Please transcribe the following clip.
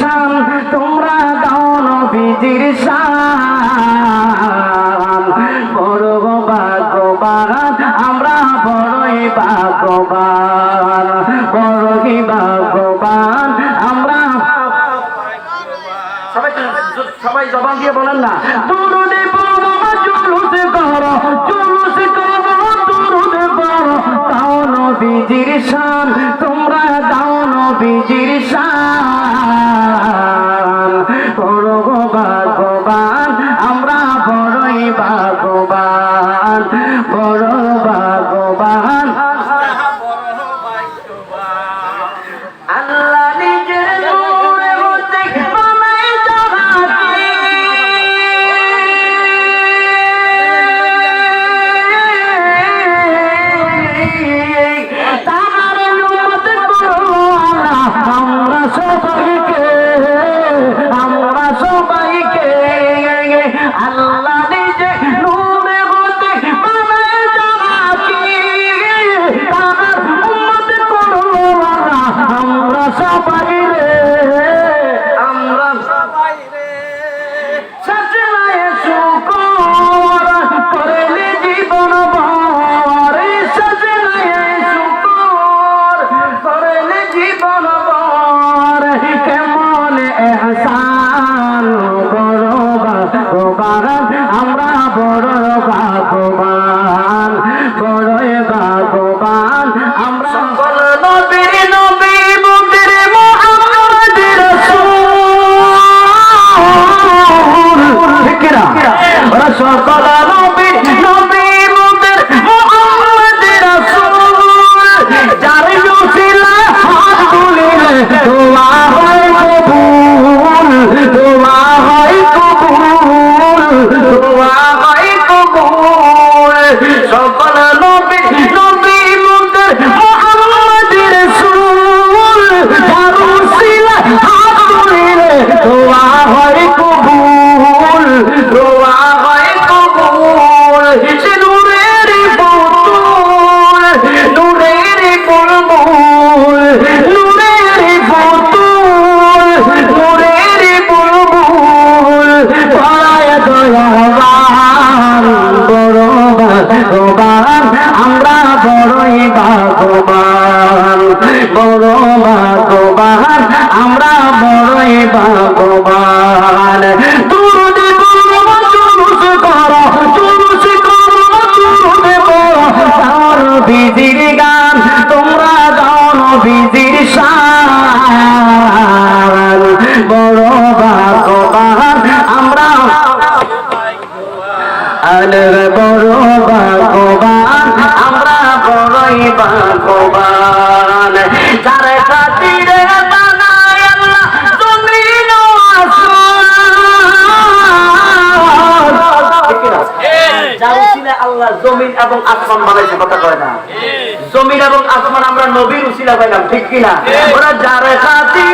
শান তোমরা দাও নবীজির শান। বড় ভাগ্যবান, আমরা বড়ই ভাগ্যবান। বড়ই ভাগ্যবান, আমরা সবাই সবাই জবান দিয়ে বলেন না। দুরুদে পরমা জুলুস করো। বড় মনে এহসান করবা আমরা বড় বা ভগবান আমরা বড়ই ভগবান বড় ভগবান আমরা বড়ই ভগবান উসিলা আল্লাহ জমিন এবং আসমান বানাইছে কথা কয় না? জমিন এবং আসমান আমরা নবীর উসিলা পাইলাম ঠিক কিনা? ওরা যারা খাতি